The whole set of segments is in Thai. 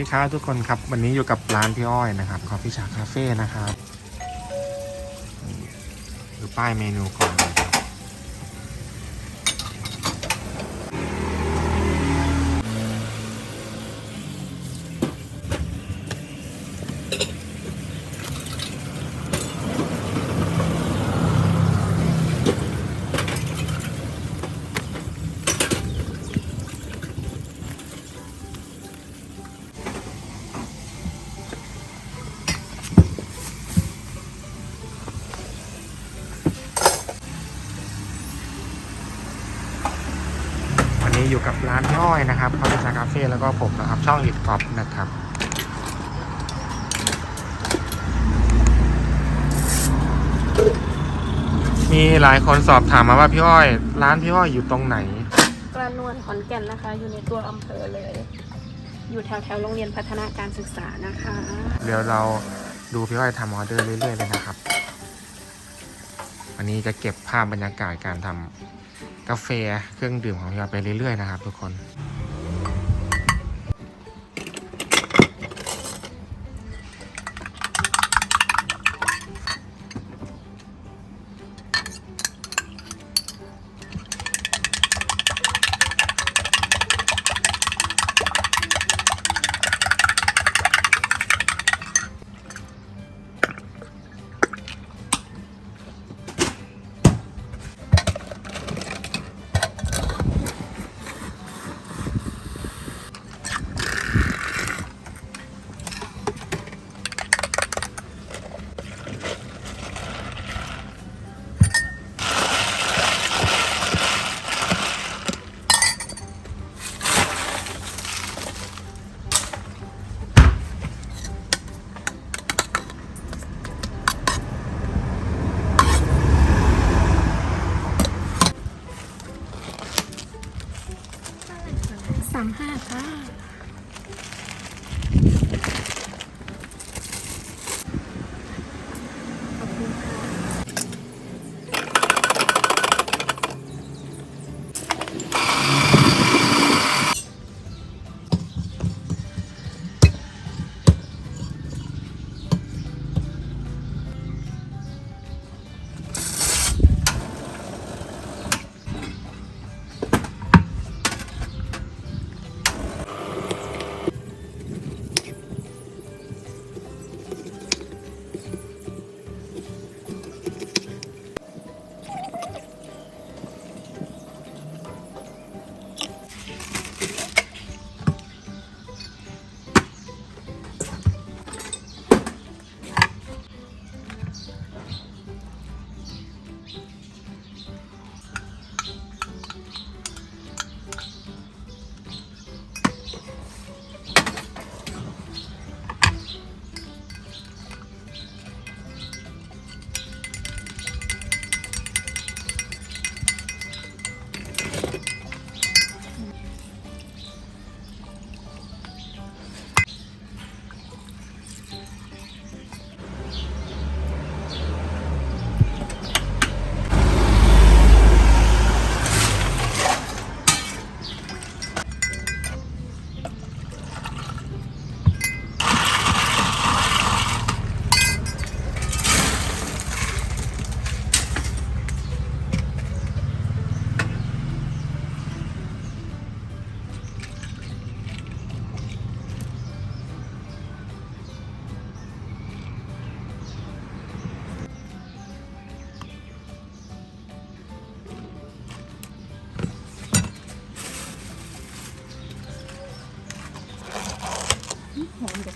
วัสดีครับทุกคนครับ วันนี้อยู่กับร้านพี่อ้อยนะครับคอฟฟี่ชาคาเฟ่นะครับดูป้ายเมนูก่อน อยู่กับร้านพี่อ้อยนะครับคอฟฟี่ชาคาเฟ่แล้วก็ผมนะครับ ช่องอิดกอฟนะครับมีหลายคนสอบถามมาว่าพี่อ้อย ร้านพี่อ้อยอยู่ตรงไหน กระนวลขอนแก่นนะคะ อยู่ในตัวอำเภอเลย อยู่แถวแถวๆโรงเรียนพัฒนาการศึกษานะคะ เดี๋ยวเราดูพี่อ้อยทำออเดอร์เรื่อยๆเลยนะครับ วันนี้จะเก็บภาพบรรยากาศการทำ กาแฟเครื่องดื่มของพี่ออยไปเรื่อยๆนะครับทุกคน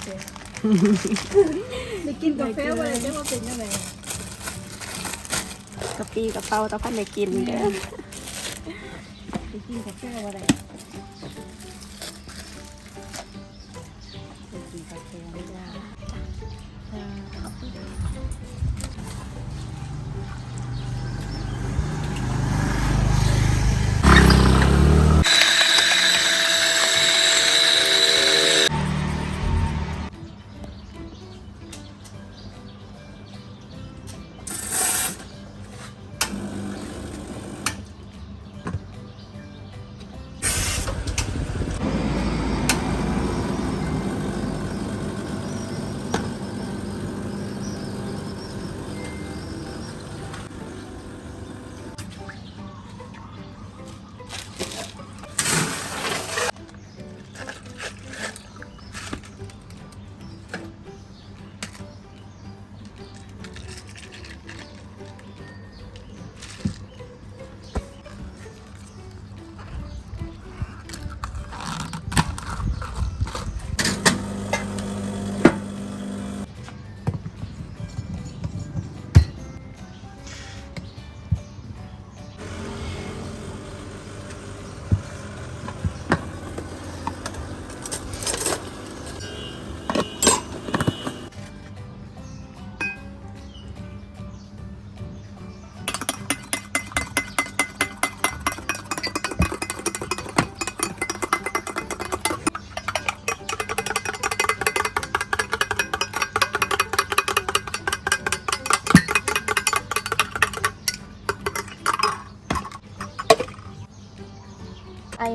หอมกาแฟได้กินกาแฟอะไรได้ว่าเป็นยังไงกะปีกะเป๋าตะพันได้กินเด้อได้กินกาแฟอะไร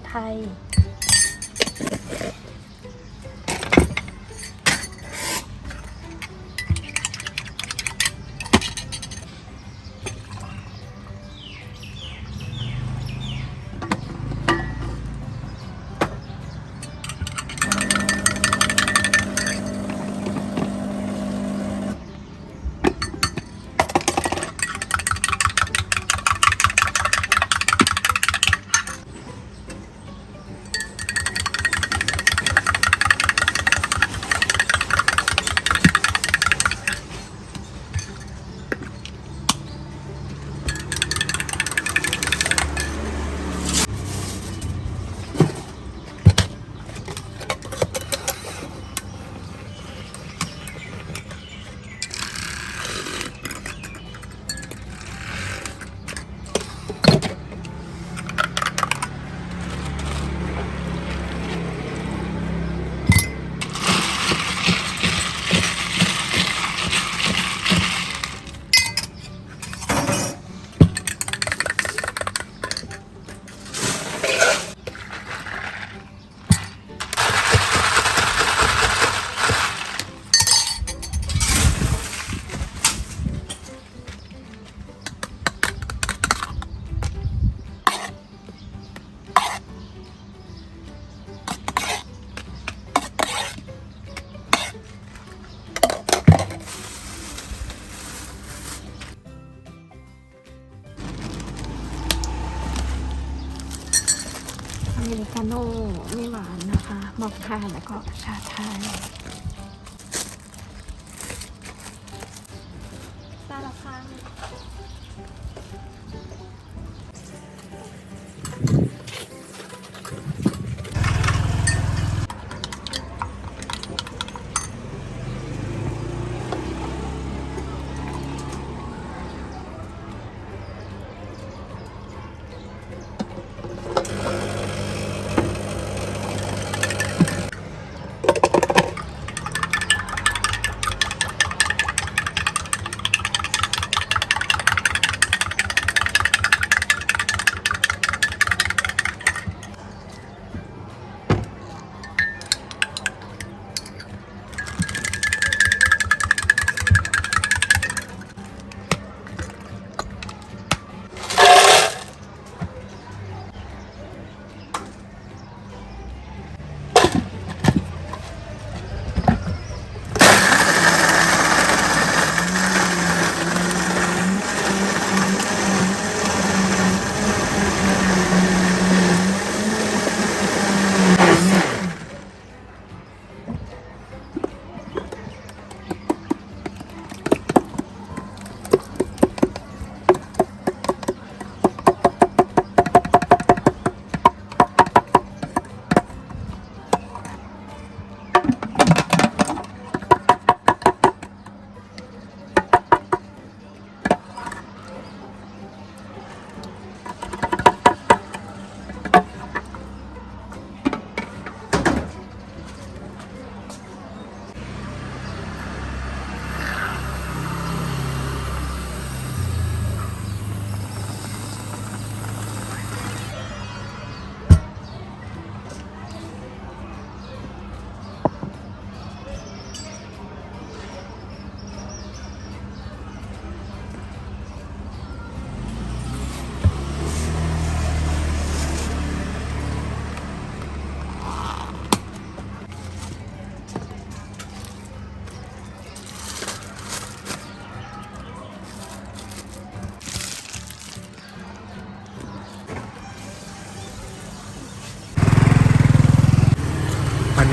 ไทย โน่ไม่หวานนะคะมอคค่าแล้วก็ชาไทย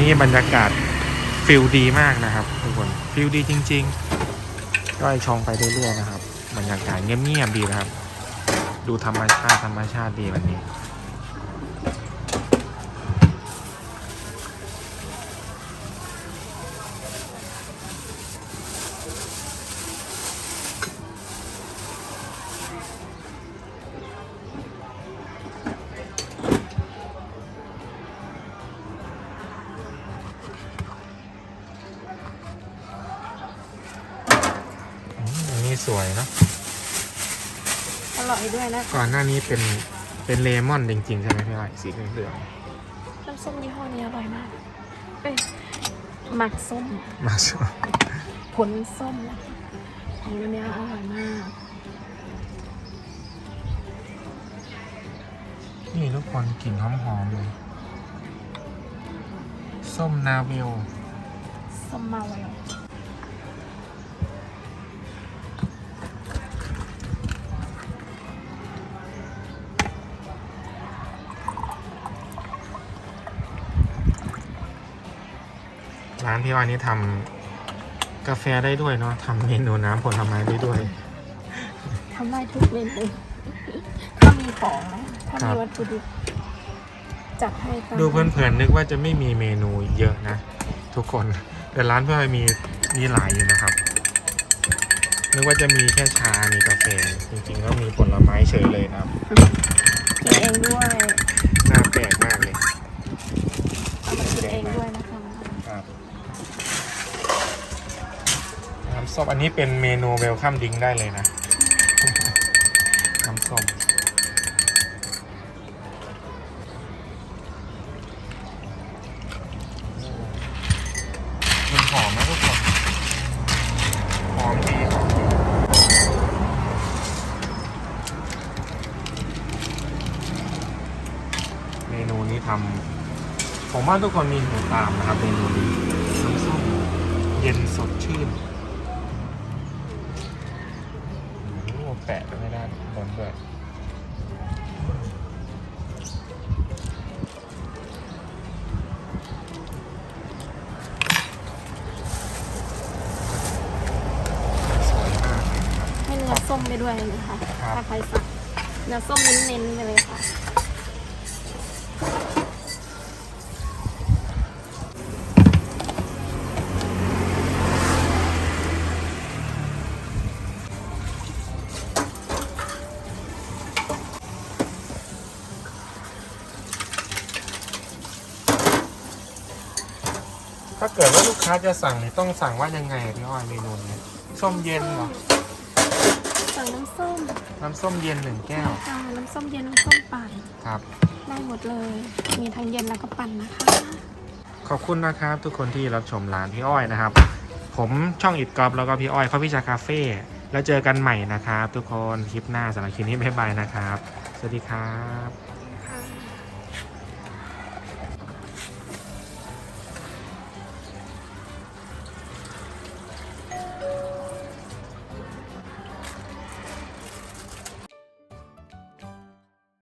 นี้บรรยากาศฟิลดีมากนะครับทุกคนฟิลดีจริงๆก็ไอชองไปเรื่อยๆนะครับบรรยากาศเงียบๆดีนะครับ ดูธรรมชาติธรรมชาติดีวันนี้ นนี้สวยเนอะอร่อยด้วยนะก่อนหน้านี้เป็นเป็นเลมอนจริงๆ ใช่ไหมพี่อ้อยสีเหลืองน้ำส้มยี่ห้อนี้อร่อยมากเอ้ยหมักส้มๆมาชมผลส้มนะคะของอันเนี้ยอร่อยมากนี่ทุกคนกลิ่นหอมๆเลยส้มนาวิลส้มมาแล้วร้านพี่อ้อยนี่ทำกาแฟได้ด้วยเนาะทำเมนูน้ำผลไม้ได้ด้วยทำได้ทุกเมนูถ้ามีของนะถ้าครัมีบวัตถุดิบจัดให้ตามดูเพลินๆนึกว่าจะไม่มีเมนูเยอะนะ ทุกคนแต่ร้านพี่อ้อยมีมีหลายอยู่นะครับนึกว่าจะมีแค่ชา มีกาแฟ จริงๆ ก็มีผลไม้เฉยเลยนะครับกินเองด้วย น่าแปลกมากเลย เอามากินเองด้วยนะคะ ครับน้ำ ส้มอันนี้เป็นเมนูเวลคัมดิงได้เลยนะ น้ำส้มมันหอมนะทุกคน หอมดีเมนูนี้ทำผมว่าทุกคนมีหูตามนะครับเมนูนี้น้ำส้มเย็นสดชื่นโอ้โห แปะก็ไม่ได้บนด้วยสวยมากเลยนะครับให้เนื้อส้มไปด้วยนะคะครับถ้าใครสั่งเนื้อส้มเน้นๆไปเลยค่ะ เกิดว่าลูกค้าจะสั่งเนี่ยต้องสั่งว่ายังไงพี่อ้อยเมนูนี้ส้มเย็นเหรอสั่งน้ำส้มน้ำส้มเย็นหนึ่งแก้วค่ะน้ำส้มเย็นน้ำส้มปั่นครับ ได้หมดเลย มีทั้งเย็นแล้วก็ปั่นนะคะ ขอบคุณนะครับ ทุกคนที่รับชมร้านพี่อ้อยนะครับ ผมช่องอิดกอบแล้วก็พี่อ้อยข้าวพิชาคาเฟ่แล้วเจอกันใหม่นะครับ ทุกคนคลิปหน้าสำหรับคลิปนี้บ๊ายบายนะครับ สวัสดีครับ